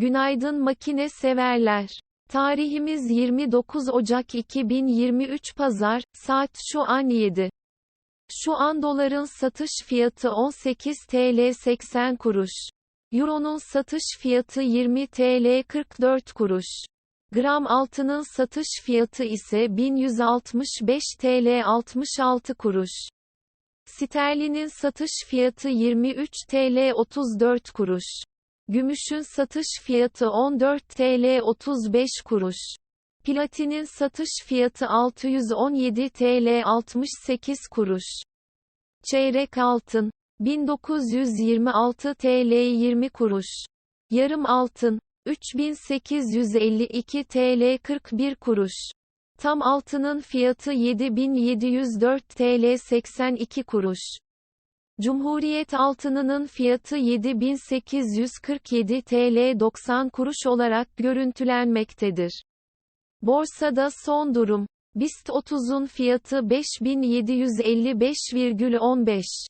Günaydın makine severler. Tarihimiz 29 Ocak 2023 Pazar, saat şu an 7. Şu an doların satış fiyatı 18 TL 80 kuruş. Euro'nun satış fiyatı 20 TL 44 kuruş. Gram altının satış fiyatı ise 1165 TL 66 kuruş. Sterlinin satış fiyatı 23 TL 34 kuruş. Gümüşün satış fiyatı 14 TL 35 kuruş. Platinin satış fiyatı 617 TL 68 kuruş. Çeyrek altın 1926 TL 20 kuruş. Yarım altın 3852 TL 41 kuruş. Tam altının fiyatı 7704 TL 82 kuruş. Cumhuriyet altınının fiyatı 7847 TL 90 kuruş olarak görüntülenmektedir. Borsada son durum. BIST 30'un fiyatı 5755,15.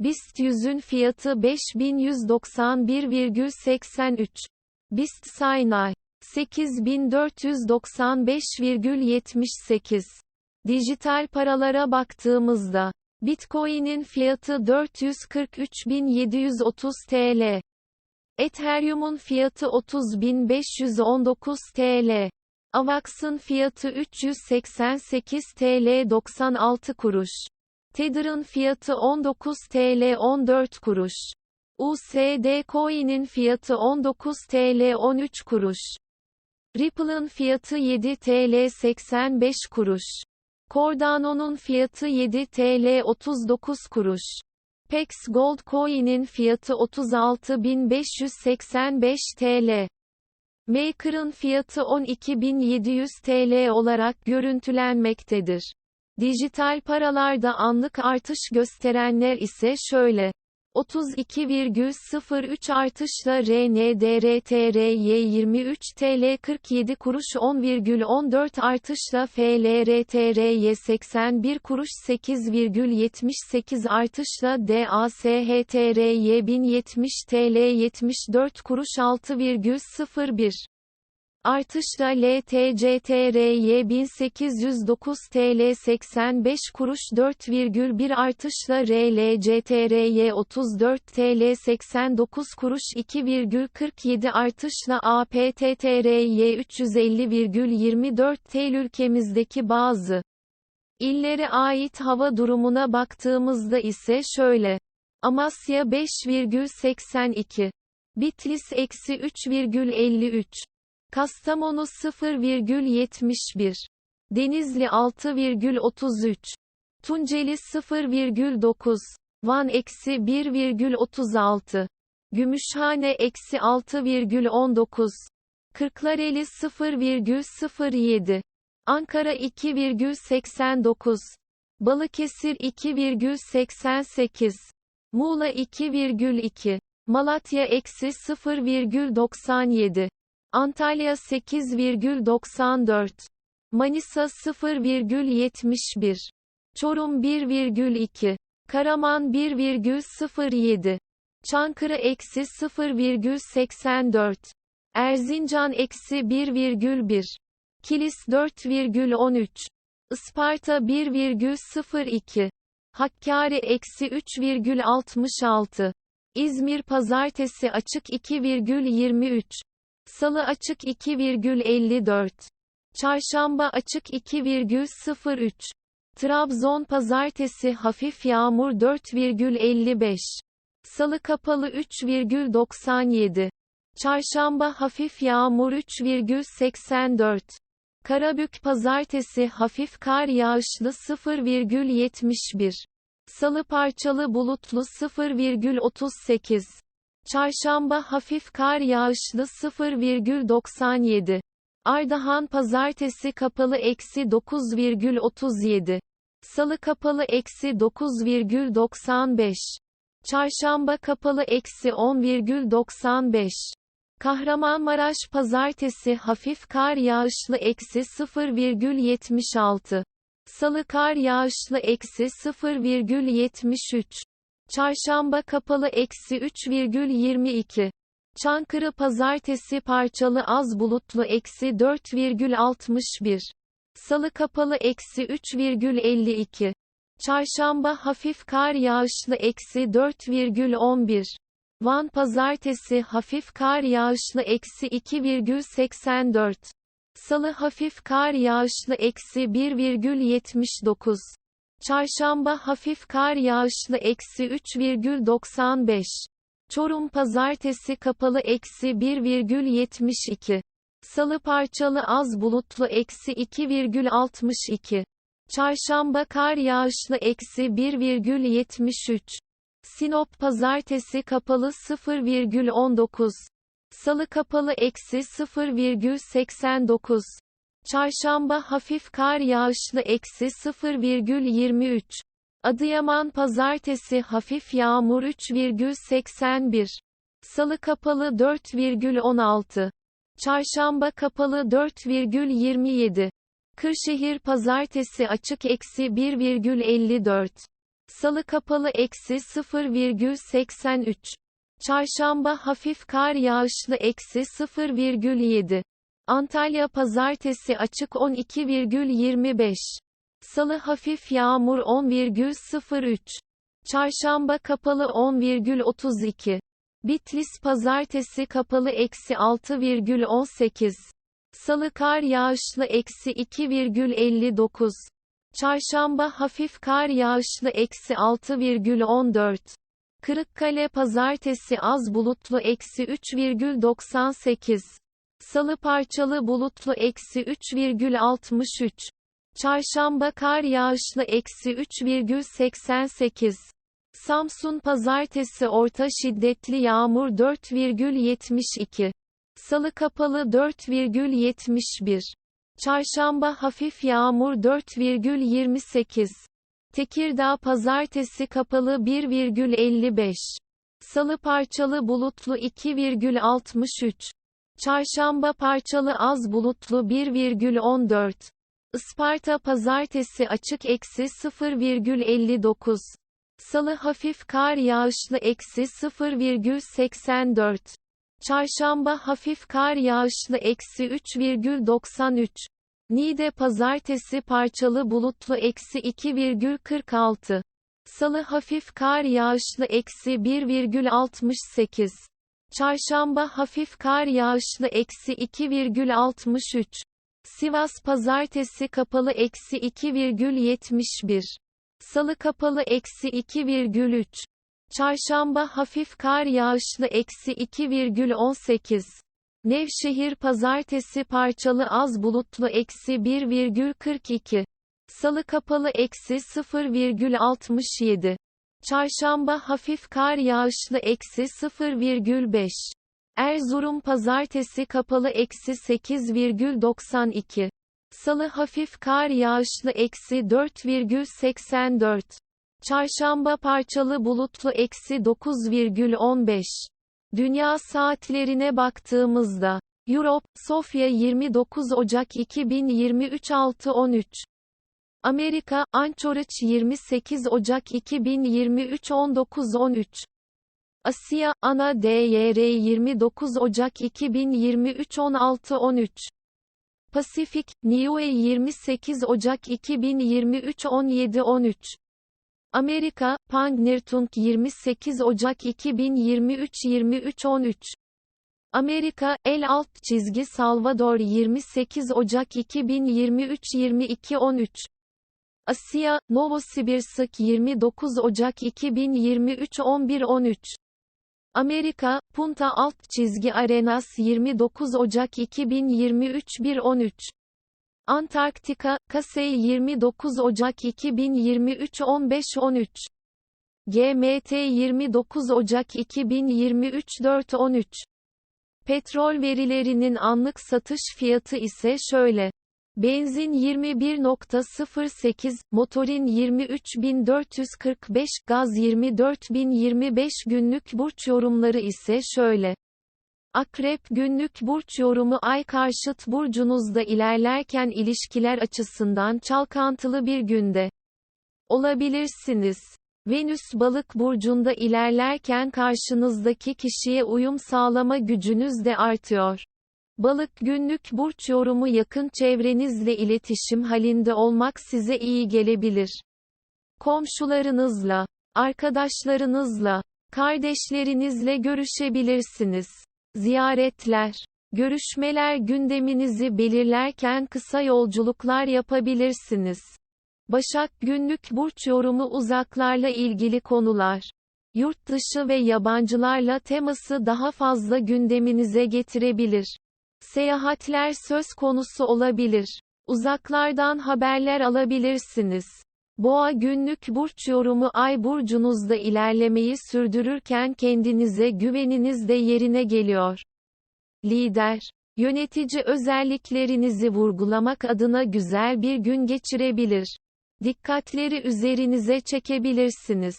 BIST 100'ün fiyatı 5191,83. BIST Saynay 8495,78. Dijital paralara baktığımızda Bitcoin'in fiyatı 443.730 TL. Ethereum'un fiyatı 30.519 TL. Avax'ın fiyatı 388 TL 96 kuruş. Tether'ın fiyatı 19 TL 14 kuruş. USD Coin'in fiyatı 19 TL 13 kuruş. Ripple'ın fiyatı 7 TL 85 kuruş. Cardano'nun fiyatı 7 TL 39 kuruş. Pex Gold Coin'in fiyatı 36.585 TL. Maker'ın fiyatı 12.700 TL olarak görüntülenmektedir. Dijital paralarda anlık artış gösterenler ise şöyle. 32,03 artışla RNDRTRY 23 TL 47 kuruş 10,14 artışla FLRTRY 81 kuruş 8,78 artışla DASHTRY 1070 TL 74 kuruş 6,01 Artışla LTCTRY 1809 TL 85 kuruş 4,1 artışla RLCTRY 34 TL 89 kuruş 2,47 artışla APTTRY 350,24 TL ülkemizdeki bazı illere ait hava durumuna baktığımızda ise şöyle. Amasya 5,82. Bitlis eksi 3,53. Kastamonu 0,71. Denizli 6,33. Tunceli 0,9. Van eksi 1,36. Gümüşhane eksi 6,19. Kırklareli 0,07. Ankara 2,89. Balıkesir 2,88. Muğla 2,2. Malatya eksi 0,97. Antalya 8,94. Manisa 0,71. Çorum 1,2. Karaman 1,07. Çankırı eksi 0,84. Erzincan eksi 1,1. Kilis 4,13. Isparta 1,02. Hakkari eksi 3,66. İzmir pazartesi açık 2,23. Salı açık 2,54. Çarşamba açık 2,03. Trabzon pazartesi hafif yağmur 4,55. Salı kapalı 3,97. Çarşamba hafif yağmur 3,84. Karabük pazartesi hafif kar yağışlı 0,71. Salı parçalı bulutlu 0,38. Çarşamba hafif kar yağışlı 0,97. Ardahan pazartesi kapalı eksi 9,37. Salı kapalı eksi 9,95. Çarşamba kapalı eksi 10,95. Kahramanmaraş pazartesi hafif kar yağışlı eksi 0,76. Salı kar yağışlı eksi 0,73. Çarşamba kapalı eksi 3,22. Çankırı pazartesi parçalı az bulutlu eksi 4,61. Salı kapalı eksi 3,52. Çarşamba hafif kar yağışlı eksi 4,11. Van pazartesi hafif kar yağışlı eksi 2,84. Salı hafif kar yağışlı eksi 1,79. Çarşamba hafif kar yağışlı eksi 3,95. Çorum pazartesi kapalı eksi 1,72. Salı parçalı az bulutlu eksi 2,62. Çarşamba kar yağışlı eksi 1,73. Sinop pazartesi kapalı 0,19. Salı kapalı eksi 0,89. Çarşamba hafif kar yağışlı eksi 0,23. Adıyaman pazartesi hafif yağmur 3,81. Salı kapalı 4,16. Çarşamba kapalı 4,27. Kırşehir pazartesi açık eksi 1,54. Salı kapalı eksi 0,83. Çarşamba hafif kar yağışlı eksi 0,7. Antalya pazartesi açık 12,25. Salı hafif yağmur 10,03. Çarşamba kapalı 10,32. Bitlis pazartesi kapalı eksi 6,18. Salı kar yağışlı eksi 2,59. Çarşamba hafif kar yağışlı eksi 6,14. Kırıkkale pazartesi az bulutlu eksi 3,98. Salı parçalı bulutlu eksi 3,63. Çarşamba kar yağışlı eksi 3,88. Samsun pazartesi orta şiddetli yağmur 4,72. Salı kapalı 4,71. Çarşamba hafif yağmur 4,28. Tekirdağ pazartesi kapalı 1,55. Salı parçalı bulutlu 2,63. Çarşamba parçalı az bulutlu 1,14. Isparta pazartesi açık eksi 0,59. Salı hafif kar yağışlı eksi 0,84. Çarşamba hafif kar yağışlı eksi 3,93. Niğde pazartesi parçalı bulutlu eksi 2,46. Salı hafif kar yağışlı eksi 1,68. Çarşamba hafif kar yağışlı eksi 2,63. Sivas pazartesi kapalı eksi 2,71. Salı kapalı eksi 2,3. Çarşamba hafif kar yağışlı eksi 2,18. Nevşehir pazartesi parçalı az bulutlu eksi 1,42. Salı kapalı eksi 0,67. Çarşamba hafif kar yağışlı eksi 0,5. Erzurum pazartesi kapalı eksi 8,92. Salı hafif kar yağışlı eksi 4,84. Çarşamba parçalı bulutlu eksi 9,15. Dünya saatlerine baktığımızda, Europe, Sofya 29 Ocak 2023 6.13. Amerika, Anchorage 28 Ocak 2023 19.13. Asya, Ana DYR 29 Ocak 2023 16.13. Pasifik, Niue 28 Ocak 2023 17.13. Amerika, Pangnirtung 28 Ocak 2023 23.13. Amerika, el alt çizgi Salvador 28 Ocak 2023 22.13. Asya, Novosibirsk 29 Ocak 2023 11.13. Amerika, Punta alt çizgi Arenas 29 Ocak 2023 1.13. Antarktika, Kasey 29 Ocak 2023 15-13. GMT 29 Ocak 2023 4-13. Petrol verilerinin anlık satış fiyatı ise şöyle. Benzin 21.08, motorin 23.445, gaz 24.025 günlük burç yorumları ise şöyle. Akrep günlük burç yorumu ay karşıt burcunuzda ilerlerken ilişkiler açısından çalkantılı bir günde olabilirsiniz. Venüs balık burcunda ilerlerken karşınızdaki kişiye uyum sağlama gücünüz de artıyor. Balık günlük burç yorumu yakın çevrenizle iletişim halinde olmak size iyi gelebilir. Komşularınızla, arkadaşlarınızla, kardeşlerinizle görüşebilirsiniz. Ziyaretler, görüşmeler gündeminizi belirlerken kısa yolculuklar yapabilirsiniz. Başak günlük burç yorumu uzaklarla ilgili konular. Yurt dışı ve yabancılarla teması daha fazla gündeminize getirebilir. Seyahatler söz konusu olabilir. Uzaklardan haberler alabilirsiniz. Boğa günlük burç yorumu ay burcunuzda ilerlemeyi sürdürürken kendinize güveniniz de yerine geliyor. Lider, yönetici özelliklerinizi vurgulamak adına güzel bir gün geçirebilir. Dikkatleri üzerinize çekebilirsiniz.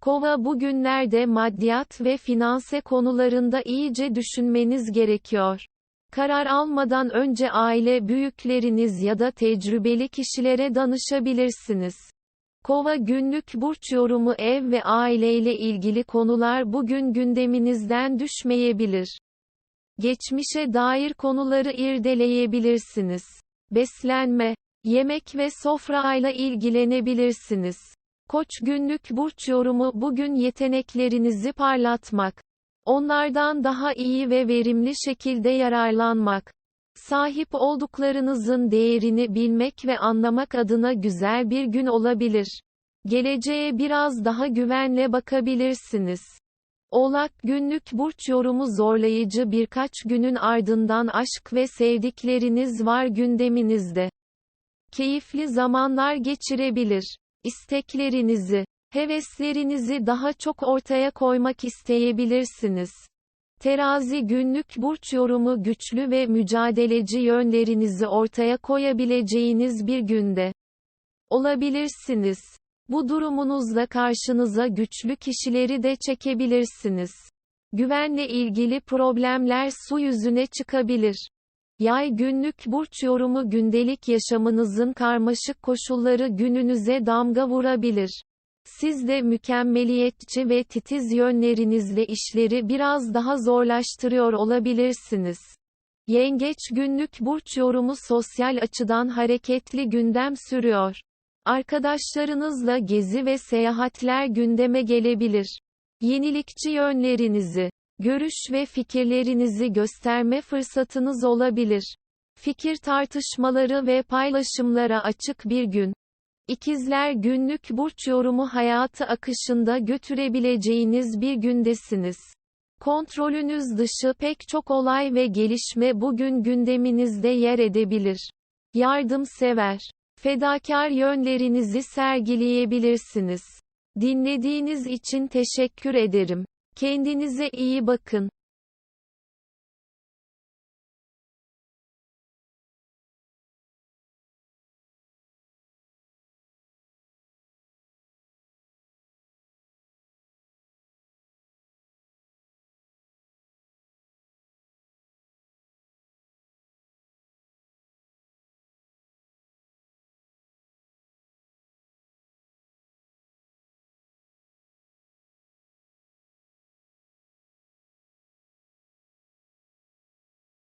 Kova bugünlerde maddiyat ve finanse konularında iyice düşünmeniz gerekiyor. Karar almadan önce aile büyükleriniz ya da tecrübeli kişilere danışabilirsiniz. Kova günlük burç yorumu ev ve aileyle ilgili konular bugün gündeminizden düşmeyebilir. Geçmişe dair konuları irdeleyebilirsiniz. Beslenme, yemek ve sofrayla ilgilenebilirsiniz. Koç günlük burç yorumu bugün yeteneklerinizi parlatmak, onlardan daha iyi ve verimli şekilde yararlanmak, sahip olduklarınızın değerini bilmek ve anlamak adına güzel bir gün olabilir. Geleceğe biraz daha güvenle bakabilirsiniz. Oğlak günlük burç yorumu zorlayıcı birkaç günün ardından aşk ve sevdikleriniz var gündeminizde. Keyifli zamanlar geçirebilir. İsteklerinizi, heveslerinizi daha çok ortaya koymak isteyebilirsiniz. Terazi günlük burç yorumu güçlü ve mücadeleci yönlerinizi ortaya koyabileceğiniz bir günde olabilirsiniz. Bu durumunuzla karşınıza güçlü kişileri de çekebilirsiniz. Güvenle ilgili problemler su yüzüne çıkabilir. Yay günlük burç yorumu gündelik yaşamınızın karmaşık koşulları gününüze damga vurabilir. Siz de mükemmeliyetçi ve titiz yönlerinizle işleri biraz daha zorlaştırıyor olabilirsiniz. Yengeç günlük burç yorumu sosyal açıdan hareketli gündem sürüyor. Arkadaşlarınızla gezi ve seyahatler gündeme gelebilir. Yenilikçi yönlerinizi, görüş ve fikirlerinizi gösterme fırsatınız olabilir. Fikir tartışmaları ve paylaşımlara açık bir gün. İkizler günlük burç yorumu hayatı akışında götürebileceğiniz bir gündesiniz. Kontrolünüz dışı pek çok olay ve gelişme bugün gündeminizde yer edebilir. Yardımsever, fedakar yönlerinizi sergileyebilirsiniz. Dinlediğiniz için teşekkür ederim. Kendinize iyi bakın.